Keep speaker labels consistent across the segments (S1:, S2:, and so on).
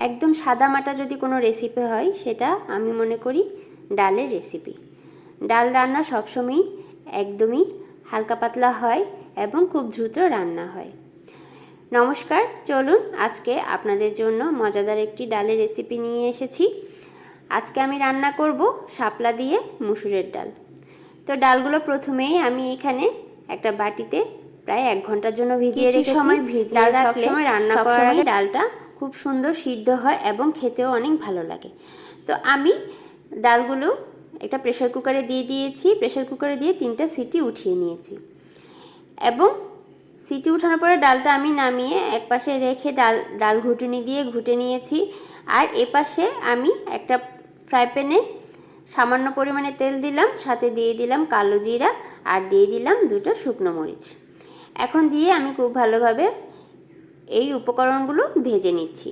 S1: একদম সাদা মাটা যদি কোনো রেসিপি হয় সেটা আমি মনে করি ডালের রেসিপি ডাল রান্না সবসময়ই একদমই হালকা পাতলা হয় এবং খুব দ্রুত রান্না হয়। নমস্কার চলুন আজকে আপনাদের জন্য মজাদার একটি ডালের রেসিপি নিয়ে এসেছি। আজকে আমি রান্না করব শাপলা দিয়ে মুসুরের ডাল। তো ডালগুলো প্রথমেই আমি এখানে একটা বাটিতে প্রায় এক ঘণ্টার জন্য ভিজিয়ে রেখেছি।
S2: সময় ভিজিয়ে
S1: ডাল সবসময় রান্না করার আগে ডালটা খুব সুন্দর, সিদ্ধ হয় এবং খেতেও অনেক ভালো লাগে। তো আমি ডালগুলো একটা প্রেশার কুকারে দিয়ে দিয়েছি। প্রেশার কুকারে দিয়ে তিনটা সিটি উঠিয়ে নিয়েছি। এবং সিটি উঠানোর পরে ডালটা আমি নামিয়ে এক পাশে রেখে ডাল ডাল ঘুটুনি দিয়ে ঘুটে নিয়েছি। আর এপাশে আমি একটা ফ্রাই প্যানে সামান্য পরিমাণে তেল দিলাম, সাথে দিয়ে দিলাম কালো জিরা আর দিয়ে দিলাম দুটো শুকনো মরিচ। এখন দিয়ে আমি খুব ভালোভাবে এই উপকরণগুলো ভেজে নিচ্ছি।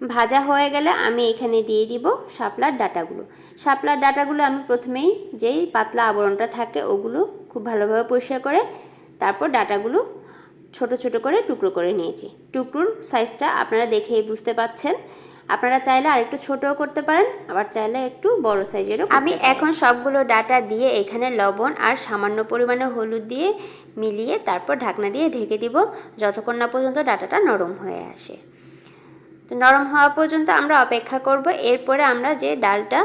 S1: ভাজা হয়ে গেলে আমি এখানে দিয়ে দিব শাপলার ডাটাগুলো। শাপলার ডাটাগুলো আমি প্রথমেই যেই পাতলা আবরণটা থাকে ওগুলো খুব ভালোভাবে পরিষ্কার করে তারপর ডাটাগুলো ছোট ছোট করে টুকরো করে নিয়েছি। টুকরোর সাইজটা আপনারা দেখেই বুঝতে পাচ্ছেন। আপনারা চাইলে আরেকটু ছোটও করতে পারেন আবার চাইলে একটু বড় সাইজেরও আমি এখন সবগুলো ডাটা দিয়ে এখানে লবণ আর সামান্য পরিমাণে হলুদ দিয়ে মিলিয়ে তারপর ঢাকনা দিয়ে ঢেকে দিব যতক্ষণ না পর্যন্ত ডাটাটা নরম হয়ে আসে। তো নরম হওয়া পর্যন্ত আমরা অপেক্ষা করব এরপরে আমরা যে ডালটা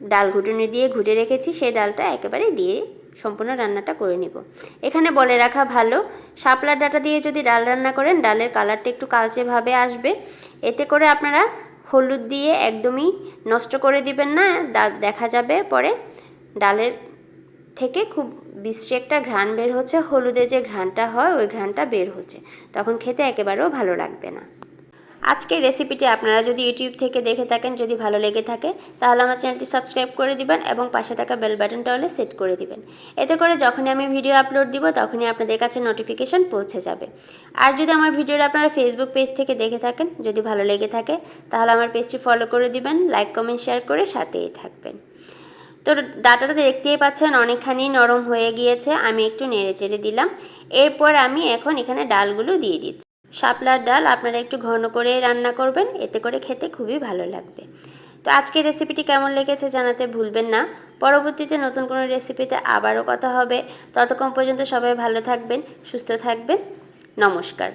S1: ডাল ঘুটুনি দিয়ে ঘুটে রেখেছি সেই ডালটা একেবারে দিয়ে সম্পূর্ণ রান্নাটা করে নিব। এখানে বলে রাখা ভালো শাপলার ডাটা দিয়ে যদি ডাল রান্না করেন ডালের কালারটা একটু কালচেভাবে আসবে। এতে করে আপনারা হলুদ দিয়ে একদমই নষ্ট করে দিবেন না দেখা যাবে পরে ডালের থেকে খুব বিশ্রী একটা ঘ্রাণ বের হচ্ছে, হলুদে যে ঘ্রাণটা হয়, ওই ঘ্রাণটা বের হচ্ছে। তখন খেতে একেবারেও ভালো লাগবে না। আজকের রেসিপিটি আপনারা যদি ইউটিউব থেকে দেখে থাকেন, যদি ভালো লেগে থাকে, তাহলে আমার চ্যানেলটি সাবস্ক্রাইব করে দিবেন এবং পাশে থাকা বেল বাটনটা হলে সেট করে দিবেন। এতে করে যখনই আমি ভিডিও আপলোড দিব, তখনই আপনাদের কাছে নোটিফিকেশন পৌঁছে যাবে। আর যদি আমার ভিডিওটা আপনারা ফেসবুক পেজ থেকে দেখে থাকেন, যদি ভালো লেগে থাকে, তাহলে আমার পেজটি ফলো করে দিবেন লাইক কমেন্ট শেয়ার করে সাথেই থাকবেন। তো ডাটাটা দেখতেই পাচ্ছেন, অনেকখানি নরম হয়ে গিয়েছে, আমি একটু নেড়ে চেড়ে দিলাম। এরপর আমি এখন এখানে ডালগুলো দিয়ে দিচ্ছি। শাপলার ডাল আপনারা একটু ঘন করে রান্না করবেন, এতে করে খেতে খুবই ভালো লাগবে। তো আজকের রেসিপিটি কেমন লেগেছে জানাতে ভুলবেন না। পরবর্তীতে নতুন কোনো রেসিপিতে আবারও কথা হবে। ততক্ষণ পর্যন্ত সবাই ভালো থাকবেন, সুস্থ থাকবেন। নমস্কার।